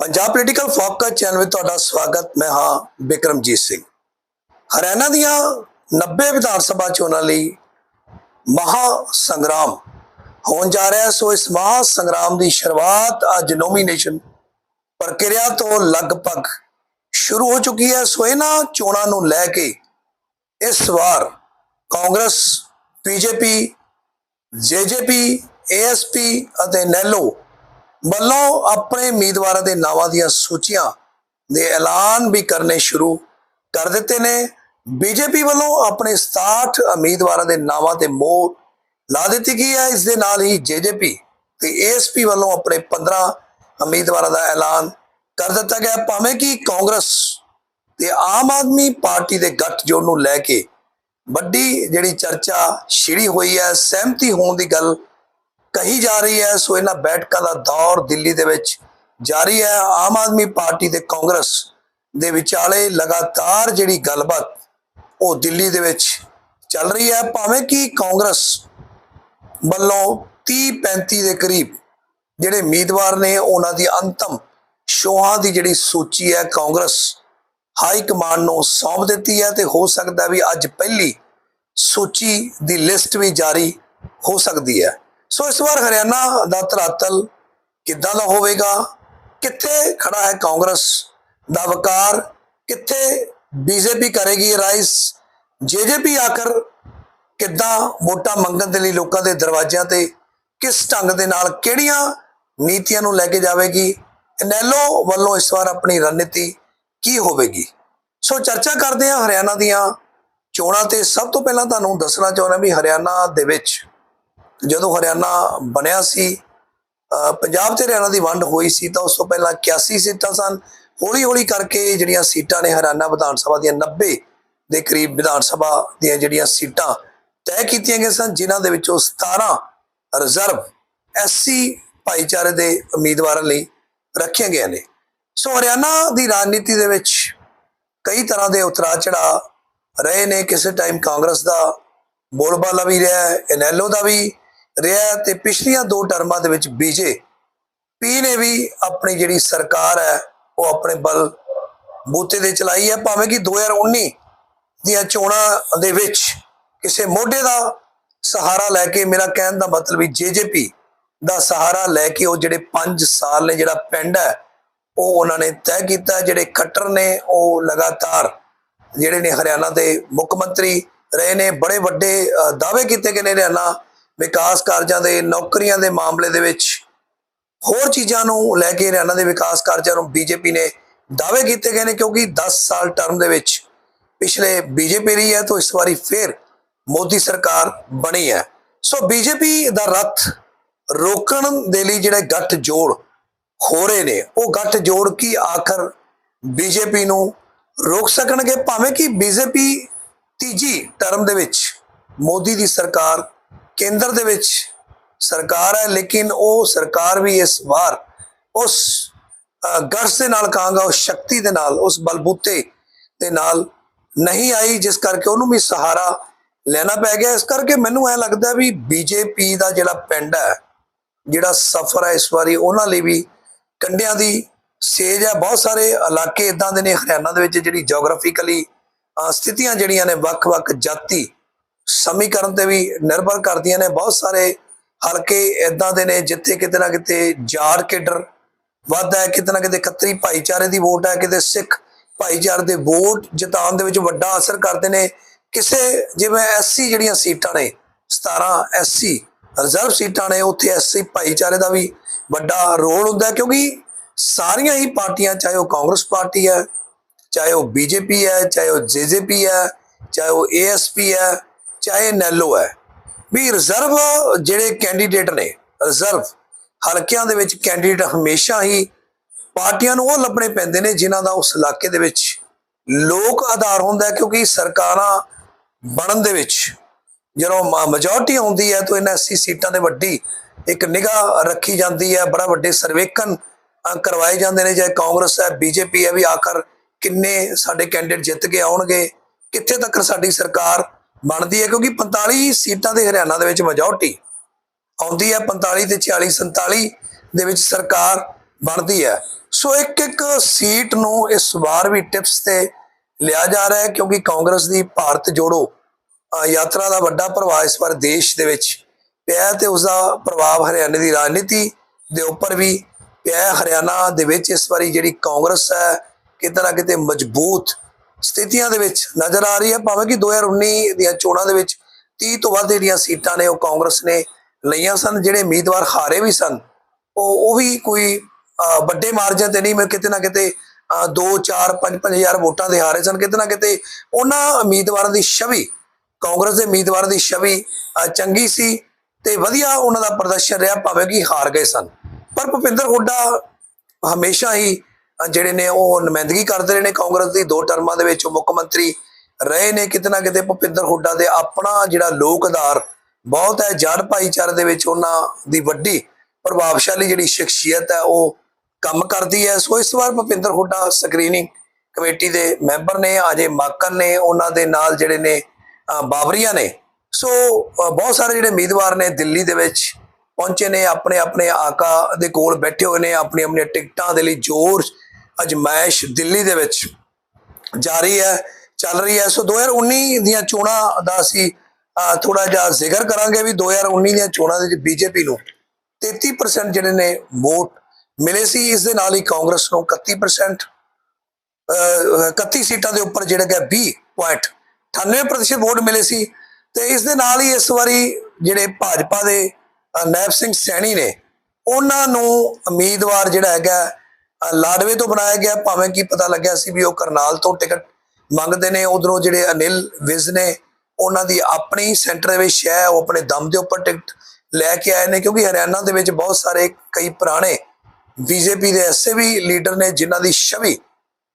Punjab political focus channel ਵਿੱਚ ਤੁਹਾਡਾ ਸਵਾਗਤ, ਮੈਂ ਹਾਂ ਬਿਕਰਮਜੀਤ ਸਿੰਘ। ਹਰਿਆਣਾ ਦੀਆਂ 90 ਵਿਧਾਨ ਸਭਾ ਚੋਣਾਂ ਲਈ ਮਹਾ ਸੰਗਰਾਮ ਹੋਣ ਜਾ ਰਿਹਾ ਸੋ ਇਸ ਮਹਾ ਸੰਗਰਾਮ ਦੀ ਸ਼ੁਰੂਆਤ ਅੱਜ ਨੋਮੀਨੇਸ਼ਨ ਪ੍ਰਕਿਰਿਆ ਤੋਂ ਲਗਭਗ ਸ਼ੁਰੂ ਹੋ ਚੁੱਕੀ ਹੈ। ਸੋ ਇਹਨਾਂ ਚੋਣਾਂ ਨੂੰ ਲੈ ਕੇ ਇਸ ਵਾਰ ਕਾਂਗਰਸ, ਬੀਜੇਪੀ, ਜੇਜੇਪੀ, ਏਐਸਪੀ ਅਤੇ ਨੈਲੋ ਵੱਲੋਂ ਆਪਣੇ ਉਮੀਦਵਾਰਾਂ ਦੇ ਨਾਵਾਂ ਦੀਆਂ ਸੂਚੀਆਂ ਦੇ ਐਲਾਨ ਵੀ ਕਰਨੇ ਸ਼ੁਰੂ ਕਰ ਦਿੱਤੇ ਨੇ। ਬੀਜੇਪੀ ਵੱਲੋਂ ਆਪਣੇ 67 ਉਮੀਦਵਾਰਾਂ ਦੇ ਨਾਵਾਂ ਤੇ ਮੋਹਰ ਲਾ ਦਿੱਤੀ ਗਈ ਹੈ। ਇਸ ਦੇ ਨਾਲ ਹੀ ਜੇਜੇਪੀ ਤੇ ਏਐਸਪੀ ਵੱਲੋਂ ਆਪਣੇ 15 ਉਮੀਦਵਾਰਾਂ ਦਾ ਐਲਾਨ ਕਰ ਦਿੱਤਾ ਗਿਆ। ਭਾਵੇਂ ਕਿ ਕਾਂਗਰਸ ਤੇ ਆਮ ਆਦਮੀ ਪਾਰਟੀ ਦੇ ਗੱਠਜੋੜ ਨੂੰ ਲੈ ਕੇ ਵੱਡੀ ਜਿਹੜੀ ਚਰਚਾ ਛਿੜੀ ਹੋਈ ਹੈ, ਸਹਿਮਤੀ ਹੋਣ ਦੀ ਗੱਲ ਕਹੀ ਜਾ ਰਹੀ ਹੈ, ਸੋ ਇਹਨਾਂ ਬੈਠਕਾਂ ਦਾ ਦੌਰ ਦਿੱਲੀ ਦੇ ਵਿੱਚ ਜਾਰੀ ਹੈ। ਆਮ ਆਦਮੀ ਪਾਰਟੀ ਤੇ ਕਾਂਗਰਸ ਦੇ ਵਿਚਾਲੇ ਲਗਾਤਾਰ ਜਿਹੜੀ ਗੱਲਬਾਤ ਉਹ ਦਿੱਲੀ ਦੇ ਵਿੱਚ ਚੱਲ ਰਹੀ ਹੈ। ਭਾਵੇਂ ਕਿ ਕਾਂਗਰਸ ਵੱਲੋਂ 30 35 ਦੇ ਕਰੀਬ ਜਿਹੜੇ ਉਮੀਦਵਾਰ ਨੇ, ਉਹਨਾਂ ਦੀ ਅੰਤਮ ਸ਼ੋਹਾਂ ਦੀ ਜਿਹੜੀ ਸੂਚੀ ਹੈ, ਕਾਂਗਰਸ ਹਾਈ ਕਮਾਂਡ ਨੂੰ ਸੌਂਪ ਦਿੱਤੀ ਹੈ ਤੇ ਹੋ ਸਕਦਾ ਵੀ ਅੱਜ ਪਹਿਲੀ ਸੂਚੀ ਦੀ ਲਿਸਟ ਵੀ ਜਾਰੀ ਹੋ ਸਕਦੀ ਹੈ। ਸੋ ਇਸ ਵਾਰ ਹਰਿਆਣਾ ਦਾ ਧਰਾਤਲ ਕਿੱਦਾਂ ਦਾ ਹੋਵੇਗਾ? ਕਿੱਥੇ ਖੜਾ ਹੈ ਕਾਂਗਰਸ ਦਾ ਵਕਾਰ? ਕਿੱਥੇ ਬੀਜੇਪੀ ਕਰੇਗੀ ਰਾਈਸ ਜੇਜੇਪੀ ਆਖਰ ਕਿੱਦਾਂ ਵੋਟਾਂ ਮੰਗਣ ਦੇ ਲਈ ਲੋਕਾਂ ਦੇ ਦਰਵਾਜ਼ਿਆਂ ਤੇ ਕਿਸ ਢੰਗ ਦੇ ਨਾਲ ਕਿਹੜੀਆਂ ਨੀਤੀਆਂ ਨੂੰ ਲੈ ਕੇ ਜਾਵੇਗੀ? ਨੈਲੋ ਵੱਲੋਂ ਇਸ ਵਾਰ ਆਪਣੀ ਰਣਨੀਤੀ ਕੀ ਹੋਵੇਗੀ? ਸੋ ਚਰਚਾ ਕਰਦੇ ਹਾਂ ਹਰਿਆਣਾ ਦੀਆਂ ਚੋਣਾਂ ਤੇ ਸਭ ਤੋਂ ਪਹਿਲਾਂ ਤੁਹਾਨੂੰ ਦੱਸਣਾ ਚਾਹੁੰਦਾ ਵੀ ਹਰਿਆਣਾ ਦੇ ਵਿੱਚ ਜਦੋਂ ਹਰਿਆਣਾ ਬਣਿਆ ਸੀ ਪੰਜਾਬ ਤੇ ਹਰਿਆਣਾ ਦੀ ਵੰਡ ਹੋਈ ਸੀ ਤਾਂ ਉਸ ਤੋਂ ਪਹਿਲਾਂ 81 ਸੀਟਾਂ ਸਨ। ਹੌਲੀ ਹੌਲੀ ਕਰਕੇ ਜਿਹੜੀਆਂ ਸੀਟਾਂ ਨੇ ਹਰਿਆਣਾ ਵਿਧਾਨ ਸਭਾ ਦੀਆਂ 90 ਦੇ ਕਰੀਬ ਵਿਧਾਨ ਸਭਾ ਦੀਆਂ ਜਿਹੜੀਆਂ ਸੀਟਾਂ ਤੈਅ ਕੀਤੀਆਂ ਗਈਆਂ ਸਨ, ਜਿਨ੍ਹਾਂ ਦੇ ਵਿੱਚੋਂ 17 ਰਿਜ਼ਰਵ ਐਸਸੀ ਭਾਈਚਾਰੇ ਦੇ ਉਮੀਦਵਾਰਾਂ ਲਈ ਰੱਖੀਆਂ ਗਈਆਂ ਨੇ। ਸੋ ਹਰਿਆਣਾ ਦੀ ਰਾਜਨੀਤੀ ਦੇ ਵਿੱਚ ਕਈ ਤਰ੍ਹਾਂ ਦੇ ਉਤਰਾ ਚੜਾ ਰਹੇ ਨੇ। ਕਿਸੇ ਟਾਈਮ ਕਾਂਗਰਸ ਦਾ ਬੋਲਬਾਲਾ ਵੀ ਰਿਹਾ ਹੈ ਐਨਐਲਓ ਦਾ ਵੀ ਰਿਹਾ ਹੈ ਤੇ ਪਿਛਲੀਆਂ ਦੋ ਟਰਮਾਂ ਦੇ ਵਿੱਚ ਬੀਜੇ। ਪੀ ਨੇ ਵੀ ਆਪਣੀ ਜਿਹੜੀ ਸਰਕਾਰ ਹੈ, ਉਹ ਆਪਣੇ ਬਲ ਬੂਤੇ ਦੇ ਚਲਾਈ ਹੈ, ਭਾਵੇਂ ਕਿ 2019 ਦੀਆਂ ਚੋਣਾਂ ਦੇ ਵਿੱਚ ਕਿਸੇ ਮੋਢੇ ਦਾ ਸਹਾਰਾ ਲੈ ਕੇ, ਮੇਰਾ ਕਹਿਣ ਦਾ ਮਤਲਬ ਵੀ ਜੇਜੇਪੀ ਦਾ ਸਹਾਰਾ ਲੈ ਕੇ ਉਹ ਜਿਹੜੇ 5 ਸਾਲ ਨੇ ਜਿਹੜਾ ਪਿੰਡ ਹੈ, ਉਹ ਉਹਨਾਂ ਨੇ ਤੈਅ ਕੀਤਾ ਜਿਹੜੇ ਖੱਟਰ ਨੇ, ਉਹ ਲਗਾਤਾਰ ਜਿਹੜੇ ਨੇ ਹਰਿਆਣਾ ਦੇ ਮੁੱਖ ਮੰਤਰੀ ਰਹੇ ਨੇ, ਬੜੇ ਵੱਡੇ ਦਾਅਵੇ ਕੀਤੇ ਗਏ ਨੇ ਹਰਿਆਣਾ ਵਿਕਾਸ ਕਾਰਜਾਂ ਦੇ, ਨੌਕਰੀਆਂ ਦੇ ਮਾਮਲੇ ਦੇ ਵਿੱਚ ਹੋਰ ਚੀਜ਼ਾਂ ਨੂੰ ਲੈ ਕੇ ਹਰਿਆਣਾ ਦੇ ਵਿਕਾਸ ਕਾਰਜਾਂ ਨੂੰ ਬੀਜੇਪੀ ਨੇ ਦਾਅਵੇ ਕੀਤੇ ਗਏ ਨੇ ਕਿਉਂਕਿ 10 ਸਾਲ ਟਰਮ ਦੇ ਵਿੱਚ ਪਿਛਲੇ ਬੀਜੇਪੀ ਰਹੀ ਹੈ ਤਾਂ ਇਸ ਵਾਰੀ ਫੇਰ ਮੋਦੀ ਸਰਕਾਰ ਬਣੀ ਹੈ। ਸੋ ਬੀਜੇਪੀ ਦਾ ਰੱਥ ਰੋਕਣ ਦੇ ਲਈ ਜਿਹੜੇ ਗੱਠ ਜੋੜ ਹੋ ਰਹੇ ਨੇ, ਉਹ ਗੱਠ ਜੋੜ ਕੀ ਆਖਰ ਬੀਜੇਪੀ ਨੂੰ ਰੋਕ ਸਕਣਗੇ? ਭਾਵੇਂ ਕਿ ਬੀਜੇਪੀ ਤੀਜੀ ਟਰਮ ਦੇ ਵਿੱਚ ਮੋਦੀ ਦੀ ਸਰਕਾਰ ਕੇਂਦਰ ਦੇ ਵਿੱਚ ਸਰਕਾਰ ਹੈ ਲੇਕਿਨ ਉਹ ਸਰਕਾਰ ਵੀ ਇਸ ਵਾਰ ਉਸ ਅ, ਦੇ ਨਾਲ ਕਹਾਂਗਾ ਉਸ ਸ਼ਕਤੀ ਦੇ ਨਾਲ ਉਸ ਬਲਬੂਤੇ ਦੇ ਨਾਲ ਨਹੀਂ ਆਈ ਜਿਸ ਕਰਕੇ ਉਹਨੂੰ ਵੀ ਸਹਾਰਾ ਲੈਣਾ ਪੈ ਗਿਆ। ਇਸ ਕਰਕੇ ਮੈਨੂੰ ਐ ਲੱਗਦਾ ਵੀ ਬੀਜੇਪੀ ਦਾ ਜਿਹੜਾ ਪਿੰਡ ਹੈ ਜਿਹੜਾ ਸਫਰ ਹੈ ਇਸ ਵਾਰੀ ਉਹਨਾਂ ਲਈ ਵੀ ਕੰਡਿਆਂ ਦੀ ਸੇਜ ਹੈ। ਬਹੁਤ ਸਾਰੇ ਇਲਾਕੇ ਇਦਾਂ ਦੇ ਨੇ ਹਰਿਆਣਾ ਦੇ ਵਿੱਚ ਜਿਹੜੀ ਜੀਓਗ੍ਰਾਫਿਕਲੀ ਸਥਿਤੀਆਂ ਜਿਹੜੀਆਂ ਨੇ ਵੱਖ-ਵੱਖ ਜਾਤੀ ਸਮੀਕਰਨ ਤੇ ਵੀ ਨਿਰਭਰ ਕਰਦੀਆਂ ਨੇ। ਬਹੁਤ ਸਾਰੇ ਹਲਕੇ ਇਦਾਂ ਦੇ ਨੇ ਜਿੱਥੇ ਕਿਤੇ ਨਾ ਕਿਤੇ ਜਾੜ ਕੇਡਰ ਵੱਧਦਾ ਹੈ, ਕਿਤੇ ਨਾ ਕਿਤੇ ਖੱਤਰੀ ਭਾਈਚਾਰੇ ਦੀ ਵੋਟ ਹੈ, ਕਿਤੇ ਸਿੱਖ ਭਾਈਚਾਰੇ ਦੇ ਵੋਟ ਜਿਤਾਉਣ ਦੇ ਵਿੱਚ ਵੱਡਾ ਅਸਰ ਕਰਦੇ ਨੇ। ਕਿਸੇ ਜਿਵੇਂ ਐਸਸੀ ਜਿਹੜੀਆਂ ਸੀਟਾਂ ਨੇ 17 ਐਸਸੀ ਰਿਜ਼ਰਵ ਸੀਟਾਂ ਨੇ, ਉੱਥੇ ਐਸਸੀ ਭਾਈਚਾਰੇ ਦਾ ਵੀ ਵੱਡਾ ਰੋਲ ਹੁੰਦਾ ਕਿਉਂਕਿ ਸਾਰੀਆਂ ਹੀ ਪਾਰਟੀਆਂ, ਚਾਹੇ ਉਹ ਕਾਂਗਰਸ ਪਾਰਟੀ ਹੈ, ਚਾਹੇ ਉਹ ਬੀਜੇਪੀ ਹੈ, ਚਾਹੇ ਉਹ ਜੇਜੇਪੀ ਹੈ, ਚਾਹੇ ਉਹ ਏਐਸਪੀ ਹੈ ਚਾਹੇ ਨੈਲੋ ਹੈ, ਵੀ ਰਿਜ਼ਰਵ ਜਿਹੜੇ ਕੈਂਡੀਡੇਟ ਨੇ ਰਿਜ਼ਰਵ ਹਲਕਿਆਂ ਦੇ ਵਿੱਚ ਕੈਂਡੀਡੇਟ ਹਮੇਸ਼ਾ ਹੀ ਪਾਰਟੀਆਂ ਨੂੰ ਉਹ ਲੱਭਣੇ ਪੈਂਦੇ ਨੇ ਜਿਨ੍ਹਾਂ ਦਾ ਉਸ ਇਲਾਕੇ ਦੇ ਵਿੱਚ ਲੋਕ ਆਧਾਰ ਹੁੰਦਾ ਕਿਉਂਕਿ ਸਰਕਾਰਾਂ ਬਣਨ ਦੇ ਵਿੱਚ ਜਦੋਂ ਮੈਜੋਰਟੀ ਆਉਂਦੀ ਹੈ ਤਾਂ ਇਹਨਾਂ 80 ਸੀਟਾਂ ਦੇ ਵੱਡੀ ਇੱਕ ਨਿਗਾਹ ਰੱਖੀ ਜਾਂਦੀ ਹੈ, ਬੜਾ ਵੱਡੇ ਸਰਵੇਖਣ ਕਰਵਾਏ ਜਾਂਦੇ ਨੇ, ਚਾਹੇ ਕਾਂਗਰਸ ਹੈ, ਬੀਜੇਪੀ ਹੈ, ਵੀ ਆਖਰ ਕਿੰਨੇ ਸਾਡੇ ਕੈਂਡੀਡੇਟ ਜਿੱਤ ਕੇ ਆਉਣਗੇ, ਕਿੱਥੇ ਤੱਕ ਸਾਡੀ ਸਰਕਾਰ ਬਣਦੀ ਹੈ ਕਿਉਂਕਿ 45 ਸੀਟਾਂ ਦੇ ਹਰਿਆਣਾ ਦੇ ਵਿੱਚ ਮੈਜੋਰਟੀ ਆਉਂਦੀ ਹੈ 45 ਤੇ 40 47 ਦੇ ਵਿੱਚ ਸਰਕਾਰ ਬਣਦੀ ਹੈ। ਸੋ ਇੱਕ ਇੱਕ ਸੀਟ ਨੂੰ ਇਸ ਵਾਰ ਵੀ ਟਿਪਸ ਤੇ ਲਿਆ ਜਾ ਰਿਹਾ ਹੈ ਕਿਉਂਕਿ ਕਾਂਗਰਸ ਦੀ ਭਾਰਤ ਜੋੜੋ ਯਾਤਰਾ ਦਾ ਵੱਡਾ ਪ੍ਰਭਾਵ ਇਸ ਵਾਰ ਦੇਸ਼ ਦੇ ਵਿੱਚ ਪਿਆ ਹੈ ਤੇ ਉਸ ਦਾ ਪ੍ਰਭਾਵ ਹਰਿਆਣੇ ਦੀ ਰਾਜਨੀਤੀ ਦੇ ਉੱਪਰ ਵੀ ਪਿਆ ਹਰਿਆਣਾ ਦੇ ਵਿੱਚ ਇਸ ਵਾਰੀ ਜਿਹੜੀ ਕਾਂਗਰਸ ਹੈ, ਕਿਤੇ ਨਾ ਕਿਤੇ ਮਜ਼ਬੂਤ ਸਥਿਤੀਆਂ ਦੇ ਵਿੱਚ ਨਜ਼ਰ ਆ ਰਹੀ ਹੈ। ਭਾਵੇਂ ਕਿ 2019 ਦੀਆਂ ਚੋਣਾਂ ਦੇ ਵਿੱਚ 30 ਤੋਂ ਵੱਧ ਜਿਹੜੀਆਂ ਸੀਟਾਂ ਨੇ, ਉਹ ਕਾਂਗਰਸ ਨੇ ਲਈਆਂ ਸਨ। ਜਿਹੜੇ ਉਮੀਦਵਾਰ ਹਾਰੇ ਵੀ ਸਨ, ਉਹ ਉਹ ਵੀ ਕੋਈ ਵੱਡੇ ਮਾਰਜਨ ਤੇ ਨਹੀਂ, ਮੈਂ ਕਿਤੇ ਨਾ ਕਿਤੇ 2 4 5 5000 ਵੋਟਾਂ ਦੇ ਹਾਰੇ ਸਨ। ਕਿਤੇ ਨਾ ਕਿਤੇ ਉਹਨਾਂ ਉਮੀਦਵਾਰਾਂ ਦੀ ਛਵੀ, ਕਾਂਗਰਸ ਦੇ ਉਮੀਦਵਾਰਾਂ ਦੀ ਛਵੀ ਚੰਗੀ ਸੀ ਤੇ ਵਧੀਆ ਉਹਨਾਂ ਦਾ ਪ੍ਰਦਰਸ਼ਨ ਰਿਹਾ, ਭਾਵੇਂ ਕਿ ਹਾਰ ਗਏ ਸਨ। ਪਰ ਭੁਪਿੰਦਰ ਹੁੱਡਾ ਹਮੇਸ਼ਾ ਹੀ ਜਿਹੜੇ ਨੇ ਉਹ ਨੁਮਾਇੰਦਗੀ ਕਰਦੇ ਰਹੇ ਨੇ ਕਾਂਗਰਸ ਦੀ ਦੋ ਟਰਮਾਂ ਦੇ ਵਿੱਚ ਮੁੱਖ ਮੰਤਰੀ ਰਹੇ ਨੇ ਕਿਤੇ ਨਾ ਕਿਤੇ ਭੁਪਿੰਦਰ ਹੁੱਡਾ ਦੇ ਆਪਣਾ ਜਿਹੜਾ ਲੋਕ ਆਧਾਰ ਬਹੁਤ ਹੈ ਜੜ ਭਾਈਚਾਰੇ ਦੇ ਵਿੱਚ ਉਹਨਾਂ ਦੀ ਵੱਡੀ ਪ੍ਰਭਾਵਸ਼ਾਲੀ ਜਿਹੜੀ ਸ਼ਖਸੀਅਤ ਹੈ ਉਹ ਕੰਮ ਕਰਦੀ ਹੈ। ਸੋ ਇਸ ਵਾਰ ਭੁਪਿੰਦਰ ਹੁੱਡਾ ਸਕਰੀਨਿੰਗ ਕਮੇਟੀ ਦੇ ਮੈਂਬਰ ਨੇ ਅਜੇ ਮਾਕਨ ਨੇ ਉਹਨਾਂ ਦੇ ਨਾਲ ਜਿਹੜੇ ਨੇ ਅਹ, ਬਾਬਰੀਆ ਨੇ। ਸੋ ਬਹੁਤ ਸਾਰੇ ਜਿਹੜੇ ਉਮੀਦਵਾਰ ਨੇ ਦਿੱਲੀ ਦੇ ਵਿੱਚ ਪਹੁੰਚੇ ਨੇ ਆਪਣੇ ਆਪਣੇ ਆਕਾ ਦੇ ਕੋਲ ਬੈਠੇ ਹੋਏ ਨੇ ਆਪਣੀ ਆਪਣੀਆਂ ਟਿਕਟਾਂ ਦੇ ਲਈ ਜ਼ੋਰ ਅਜਮਾਇਸ਼ ਦਿੱਲੀ ਦੇ ਵਿੱਚ ਜਾਰੀ ਹੈ ਚੱਲ ਰਹੀ ਹੈ। ਸੋ 2019 ਦੀਆਂ ਚੋਣਾਂ ਦਾ ਅਸੀਂ ਥੋੜਾ ਜਿਹਾ ਜ਼ਿਕਰ ਕਰਾਂਗੇ ਵੀ 2019 ਦੀਆਂ ਚੋਣਾਂ ਦੇ ਵਿੱਚ ਬੀਜੇਪੀ ਨੂੰ 33% ਜਿਹੜੇ ਨੇ ਵੋਟ ਮਿਲੇ ਸੀ। ਇਸ ਦੇ ਨਾਲ ਹੀ ਕਾਂਗਰਸ ਨੂੰ 31% ਅਹ, 31 ਸੀਟਾਂ ਦੇ ਉੱਪਰ ਜਿਹੜਾ ਕਿ 20.98% ਵੋਟ ਮਿਲੇ ਸੀ। ਤੇ ਇਸ ਦੇ ਨਾਲ ਹੀ ਇਸ ਵਾਰੀ ਜਿਹੜੇ ਭਾਜਪਾ ਦੇ ਨੈਬ ਸਿੰਘ ਸੈਣੀ ਨੇ ਉਹਨਾਂ ਨੂੰ ਉਮੀਦਵਾਰ ਜਿਹੜਾ ਹੈਗਾ ਅਹ, ਲਾਡਵੇ ਤੋਂ ਬਣਾਇਆ ਗਿਆ ਭਾਵੇਂ ਕੀ ਪਤਾ ਲੱਗਿਆ ਸੀ ਵੀ ਉਹ ਕਰਨਾਲ ਤੋਂ ਟਿਕਟ ਮੰਗਦੇ ਨੇ ਉਧਰੋਂ ਜਿਹੜੇ ਅਨਿਲ ਵਿਜ ਨੇ ਉਹਨਾਂ ਦੀ ਆਪਣੀ ਸੈਂਟਰ ਦੇ ਵਿੱਚ ਹੈ ਉਹ ਆਪਣੇ ਦਮ ਦੇ ਉੱਪਰ ਟਿਕਟ ਲੈ ਕੇ ਆਏ ਨੇ ਕਿਉਂਕਿ ਹਰਿਆਣਾ ਦੇ ਵਿੱਚ ਬਹੁਤ ਸਾਰੇ ਕਈ ਪੁਰਾਣੇ ਬੀਜੇਪੀ ਦੇ ਐਸੇ ਵੀ ਲੀਡਰ ਨੇ ਜਿਨ੍ਹਾਂ ਦੀ ਛਵੀ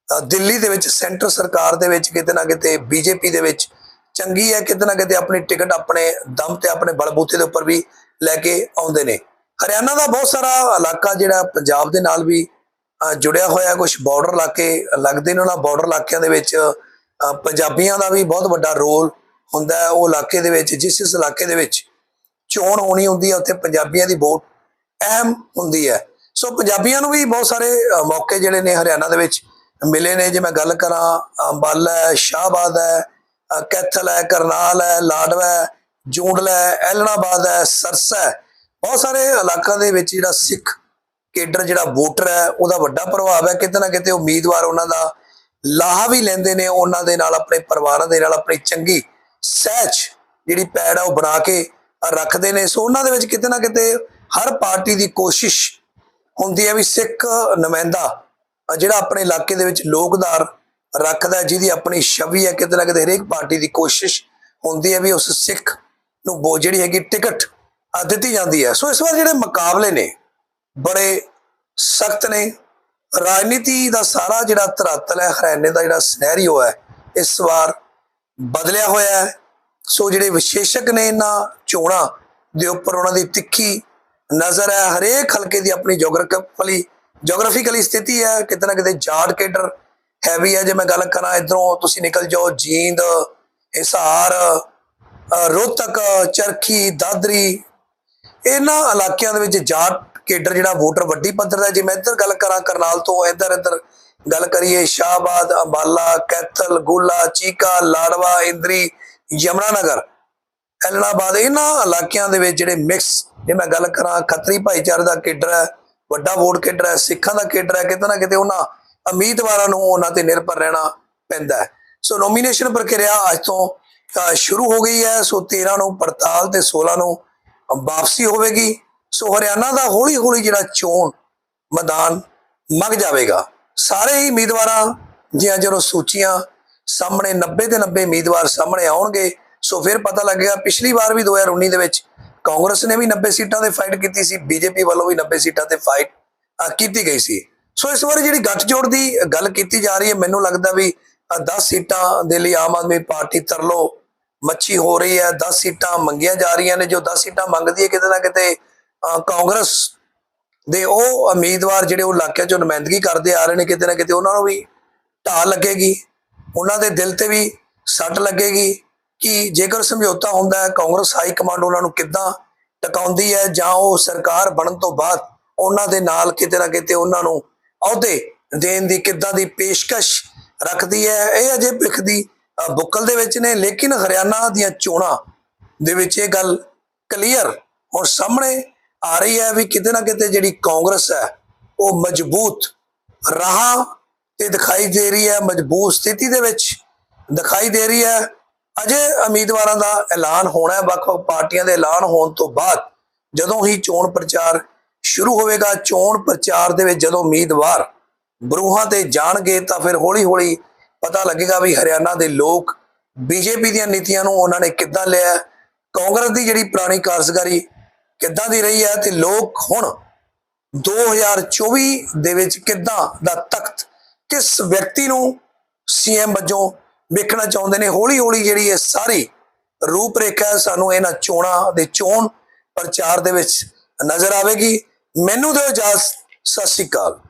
ਦਿੱਲੀ ਦੇ ਵਿੱਚ ਸੈਂਟਰ ਸਰਕਾਰ ਦੇ ਵਿੱਚ ਕਿਤੇ ਨਾ ਕਿਤੇ ਬੀਜੇਪੀ ਦੇ ਵਿੱਚ ਚੰਗੀ ਹੈ ਕਿਤੇ ਨਾ ਕਿਤੇ ਆਪਣੀ ਟਿਕਟ ਆਪਣੇ ਦਮ ਤੇ ਆਪਣੇ ਬਲਬੂਤੇ ਦੇ ਉੱਪਰ ਵੀ ਲੈ ਕੇ ਆਉਂਦੇ ਨੇ। ਹਰਿਆਣਾ ਦਾ ਬਹੁਤ ਸਾਰਾ ਇਲਾਕਾ ਜਿਹੜਾ ਪੰਜਾਬ ਦੇ ਨਾਲ ਵੀ ਜੁੜਿਆ ਹੋਇਆ ਕੁਝ ਬਾਰਡਰ ਇਲਾਕੇ, ਲੱਗਦੇ ਨੇ ਉਹਨਾਂ ਬਾਰਡਰ ਇਲਾਕਿਆਂ ਦੇ ਵਿੱਚ ਪੰਜਾਬੀਆਂ ਦਾ ਵੀ ਬਹੁਤ ਵੱਡਾ ਰੋਲ ਹੁੰਦਾ ਹੈ ਉਹ ਇਲਾਕੇ ਦੇ ਵਿੱਚ, ਜਿਸ ਇਸ ਇਲਾਕੇ ਦੇ ਵਿੱਚ ਚੋਣ ਹੋਣੀ ਹੁੰਦੀ ਹੈ, ਉੱਥੇ ਪੰਜਾਬੀਆਂ ਦੀ ਵੋਟ ਅਹਿਮ ਹੁੰਦੀ ਹੈ। ਸੋ ਪੰਜਾਬੀਆਂ ਨੂੰ ਵੀ ਬਹੁਤ ਸਾਰੇ ਮੌਕੇ ਜਿਹੜੇ ਨੇ ਹਰਿਆਣਾ ਦੇ ਵਿੱਚ ਮਿਲੇ ਨੇ। ਜੇ ਮੈਂ ਗੱਲ ਕਰਾਂ, ਅੰਬਾਲਾ ਹੈ, ਸ਼ਾਹਬਾਦ ਹੈ ਕੈਥਲ ਹੈ, ਕਰਨਾਲ ਹੈ, ਲਾਡਵਾ ਹੈ, ਜੂੰਡਲਾ ਹੈ, ਐਲਨਾਬਾਦ ਹੈ, ਸਰਸਾ ਹੈ। ਬਹੁਤ ਸਾਰੇ ਇਲਾਕਿਆਂ ਦੇ ਵਿੱਚ ਜਿਹੜਾ ਸਿੱਖ ਕੇਡਰ ਜਿਹੜਾ ਵੋਟਰ ਹੈ, ਉਹਦਾ ਵੱਡਾ ਪ੍ਰਭਾਵ ਹੈ। ਕਿਤੇ ਨਾ ਕਿਤੇ ਉਮੀਦਵਾਰ ਉਹਨਾਂ ਦਾ ਲਾਹਾ ਵੀ ਲੈਂਦੇ ਨੇ, ਉਹਨਾਂ ਦੇ ਨਾਲ ਆਪਣੇ ਪਰਿਵਾਰਾਂ ਦੇ ਨਾਲ ਆਪਣੀ ਚੰਗੀ ਸਹਿਜ ਜਿਹੜੀ ਪੈੜ ਆ, ਉਹ ਬਣਾ ਕੇ ਰੱਖਦੇ ਨੇ। ਸੋ ਉਹਨਾਂ ਦੇ ਵਿੱਚ ਕਿਤੇ ਨਾ ਕਿਤੇ ਹਰ ਪਾਰਟੀ ਦੀ ਕੋਸ਼ਿਸ਼ ਹੁੰਦੀ ਹੈ ਵੀ ਸਿੱਖ ਨੁਮਾਇੰਦਾ ਜਿਹੜਾ ਆਪਣੇ ਇਲਾਕੇ ਦੇ ਵਿੱਚ ਲੋਕਦਾਰ ਰੱਖਦਾ ਜਿਹਦੀ ਆਪਣੀ ਛਵੀ ਹੈ, ਕਿਤੇ ਨਾ ਕਿਤੇ ਹਰੇਕ ਪਾਰਟੀ ਦੀ ਕੋਸ਼ਿਸ਼ ਹੁੰਦੀ ਹੈ ਵੀ ਉਸ ਸਿੱਖ ਨੂੰ ਬੋ ਜਿਹੜੀ ਹੈਗੀ ਟਿਕਟ ਦਿੱਤੀ ਜਾਂਦੀ ਹੈ। ਸੋ ਇਸ ਵਾਰ ਜਿਹੜੇ ਮੁਕਾਬਲੇ ਨੇ ਬੜੇ ਸਖਤ ਨੇ। ਰਾਜਨੀਤੀ ਦਾ ਸਾਰਾ ਜਿਹੜਾ ਧਰਾਤਲ ਹੈ ਹਰਿਆਣੇ ਦਾ ਜਿਹੜਾ ਸਿਨੈਰੀਓ ਹੈ ਇਸ ਵਾਰ ਬਦਲਿਆ ਹੋਇਆ ਹੈ। ਸੋ ਜਿਹੜੇ ਵਿਸ਼ੇਸ਼ਕ ਨੇ ਇਹਨਾਂ ਚੋਣਾਂ ਦੇ ਉੱਪਰ ਉਹਨਾਂ ਦੀ ਤਿੱਖੀ ਨਜ਼ਰ ਹੈ। ਹਰੇਕ ਹਲਕੇ ਦੀ ਆਪਣੀ ਜੀਓਗ੍ਰਾਫਿਕਲੀ ਜੀਓਗ੍ਰਾਫਿਕਲੀ ਸਥਿਤੀ ਹੈ। ਕਿਤੇ ਨਾ ਕਿਤੇ ਜਾਟ ਕੇਡਰ ਹੈਵੀ ਹੈ। ਜੇ ਮੈਂ ਗੱਲ ਕਰਾਂ ਇਧਰੋਂ ਤੁਸੀਂ ਨਿਕਲ ਜਾਓ ਜੀਂਦ ਹਿਸਾਰ ਅ, ਰੋਹਤਕ ਚਰਖੀ ਦਾਦਰੀ ਇਹਨਾਂ ਇਲਾਕਿਆਂ ਦੇ ਵਿੱਚ ਜਾਟ ਕੇਡਰ ਜਿਹੜਾ ਵੋਟਰ ਵੱਡੀ ਪੱਧਰ ਦਾ, ਜੇ ਮੈਂ ਇੱਧਰ ਗੱਲ ਕਰਾਂ ਕਰਨਾਲ ਤੋਂ, ਇੱਧਰ ਇੱਧਰ ਗੱਲ ਕਰੀਏ, ਸ਼ਾਹਬਾਦ, ਅੰਬਾਲਾ, ਕੈਥਲ, ਗੋਲਾ, ਚੀਕਾ, ਲਾੜਵਾ, ਇੰਦਰੀ ਯਮਨਾ ਨਗਰ ਐਲਨਾਬਾਦ, ਇਹਨਾਂ ਇਲਾਕਿਆਂ ਦੇ ਵਿੱਚ ਜਿਹੜੇ ਮਿਕਸ ਜੇ ਮੈਂ ਗੱਲ ਕਰਾਂ, ਖੱਤਰੀ ਭਾਈਚਾਰੇ ਦਾ ਕੇਡਰ ਹੈ, ਵੱਡਾ ਵੋਟ ਕੇਡਰ ਹੈ, ਸਿੱਖਾਂ ਦਾ ਕੇਡਰ ਹੈ, ਕਿਤੇ ਨਾ ਕਿਤੇ ਉਹਨਾਂ ਉਮੀਦਵਾਰਾਂ ਨੂੰ ਉਹਨਾਂ ਤੇ ਨਿਰਭਰ ਰਹਿਣਾ ਪੈਂਦਾ ਹੈ। ਸੋ ਨੋਮੀਨੇਸ਼ਨ ਪ੍ਰਕਿਰਿਆ ਅੱਜ ਤੋਂ ਸ਼ੁਰੂ ਹੋ ਗਈ ਹੈ। ਸੋ 13 ਨੂੰ, ਪੜਤਾਲ ਤੇ 16 ਨੂੰ ਵਾਪਸੀ ਹੋਵੇਗੀ। ਸੋ ਹਰਿਆਣਾ ਦਾ ਹੌਲੀ ਹੌਲੀ ਜਿਹੜਾ ਚੋਣ ਮੈਦਾਨ ਮਗ ਜਾਵੇਗਾ। ਸਾਰੇ ਹੀ ਉਮੀਦਵਾਰਾਂ ਦੀਆਂ ਜਦੋਂ ਸੂਚੀਆਂ ਸਾਹਮਣੇ 90 ਦੇ 90 ਉਮੀਦਵਾਰ ਸਾਹਮਣੇ ਆਉਣਗੇ ਸੋ ਫਿਰ ਪਤਾ ਲੱਗੇਗਾ ਪਿਛਲੀ ਵਾਰ ਵੀ 2019 ਦੇ ਵਿੱਚ ਕਾਂਗਰਸ ਨੇ ਵੀ 90 ਸੀਟਾਂ ਤੇ ਫਾਈਟ ਕੀਤੀ ਸੀ ਬੀਜੇਪੀ ਵੱਲੋਂ ਵੀ 90 ਸੀਟਾਂ ਤੇ ਫਾਈਟ ਕੀਤੀ ਗਈ ਸੀ। ਸੋ ਇਸ ਵਾਰ ਜਿਹੜੀ ਗੱਠਜੋੜ ਦੀ ਗੱਲ ਕੀਤੀ ਜਾ ਰਹੀ ਹੈ ਮੈਨੂੰ ਲੱਗਦਾ ਵੀ ਅ, 10 ਸੀਟਾਂ ਦੇ ਲਈ ਆਮ ਆਦਮੀ ਪਾਰਟੀ ਤਰਲੋ ਮੱਛੀ ਹੋ ਰਹੀ ਹੈ 10 ਸੀਟਾਂ ਮੰਗੀਆਂ ਜਾ ਰਹੀਆਂ ਨੇ ਜੋ 10 ਸੀਟਾਂ ਮੰਗਦੀ ਹੈ ਕਿਤੇ ਨਾ ਕਿਤੇ ਕਾਂਗਰਸ ਦੇ ਉਹ ਉਮੀਦਵਾਰ ਜਿਹੜੇ ਉਹ ਇਲਾਕਿਆਂ ਚੋਂ ਨੁਮਾਇੰਦਗੀ ਕਰਦੇ ਆ ਰਹੇ ਨੇ ਕਿਤੇ ਨਾ ਕਿਤੇ, ਉਹਨਾਂ ਨੂੰ ਵੀ ਢਾਲ ਲੱਗੇਗੀ। ਉਹਨਾਂ ਦੇ ਦਿਲ ਤੇ ਵੀ ਸੱਟ ਲੱਗੇਗੀ ਕਿ ਜੇਕਰ ਸਮਝੌਤਾ ਹੁੰਦਾ ਹੈ, ਕਾਂਗਰਸ ਹਾਈ ਕਮਾਂਡ ਉਹਨਾਂ ਨੂੰ ਕਿੱਦਾਂ ਟਿਕਾਉਂਦੀ ਹੈ ਜਾਂ ਉਹ ਸਰਕਾਰ ਬਣਨ ਤੋਂ ਬਾਅਦ ਉਹਨਾਂ ਦੇ ਨਾਲ ਕਿਤੇ ਨਾ ਕਿਤੇ ਉਹਨਾਂ ਨੂੰ ਅਹੁਦੇ ਦੇਣ ਦੀ ਕਿੱਦਾਂ ਦੀ ਪੇਸ਼ਕਸ਼ ਰੱਖਦੀ ਹੈ, ਇਹ ਅਜੇ ਭਿੱਖ ਦੀ ਬੁੱਕਲ ਦੇ ਵਿੱਚ ਨੇ। ਲੇਕਿਨ ਹਰਿਆਣਾ ਦੀਆਂ ਚੋਣਾਂ ਦੇ ਵਿੱਚ ਇਹ ਗੱਲ ਕਲੀਅਰ ਹੁਣ ਸਾਹਮਣੇ ਆ ਰਹੀ ਹੈ ਵੀ ਕਿਤੇ ਨਾ ਕਿਤੇ ਜਿਹੜੀ ਕਾਂਗਰਸ ਹੈ, ਉਹ ਮਜ਼ਬੂਤ ਰਾਹ ਤੇ ਦਿਖਾਈ ਦੇ ਰਹੀ ਹੈ, ਮਜ਼ਬੂਤ ਸਥਿਤੀ ਦੇ ਵਿੱਚ ਦਿਖਾਈ ਦੇ ਰਹੀ ਹੈ। ਅਜੇ ਉਮੀਦਵਾਰਾਂ ਦਾ ਐਲਾਨ ਹੋਣਾ ਹੈ ਵੱਖ-ਵੱਖ ਪਾਰਟੀਆਂ ਦੇ ਐਲਾਨ ਹੋਣ ਤੋਂ ਬਾਅਦ ਜਦੋਂ ਹੀ ਚੋਣ ਪ੍ਰਚਾਰ ਸ਼ੁਰੂ ਹੋਵੇਗਾ, ਚੋਣ ਪ੍ਰਚਾਰ ਦੇ ਵਿੱਚ ਜਦੋਂ ਉਮੀਦਵਾਰ ਬਰੂਹਾਂ ਤੇ ਜਾਣਗੇ ਤਾਂ ਫਿਰ ਹੌਲੀ-ਹੌਲੀ ਪਤਾ ਲੱਗੇਗਾ ਵੀ ਹਰਿਆਣਾ ਦੇ ਲੋਕ ਬੀਜੇਪੀ ਦੀਆਂ ਨੀਤੀਆਂ ਨੂੰ ਉਹਨਾਂ ਨੇ ਕਿੱਦਾਂ ਲਿਆ। ਕਾਂਗਰਸ ਦੀ ਜਿਹੜੀ ਪੁਰਾਣੀ ਕਾਰਜਕਾਰੀ ਕਿੱਦਾਂ ਦੀ ਰਹੀ ਹੈ ਤੇ ਲੋਕ ਹੁਣ 2024 ਦੇ ਵਿੱਚ ਕਿੱਦਾਂ ਦਾ ਤਖਤ ਕਿਸ ਵਿਅਕਤੀ ਨੂੰ ਸੀਐਮ ਵਜੋਂ ਵੇਖਣਾ ਚਾਹੁੰਦੇ ਨੇ? ਹੌਲੀ ਹੌਲੀ ਜਿਹੜੀ ਇਹ ਸਾਰੀ ਰੂਪਰੇਖਾ ਹੈ, ਸਾਨੂੰ ਇਹਨਾਂ ਚੋਣਾਂ ਦੇ ਚੋਣ ਪ੍ਰਚਾਰ ਦੇ ਵਿੱਚ ਨਜ਼ਰ ਆਵੇਗੀ। ਮੈਨੂੰ ਦਿਓ ਇਜਾਜ਼ਤ ਸਤਿ ਸ਼੍ਰੀ ਅਕਾਲ।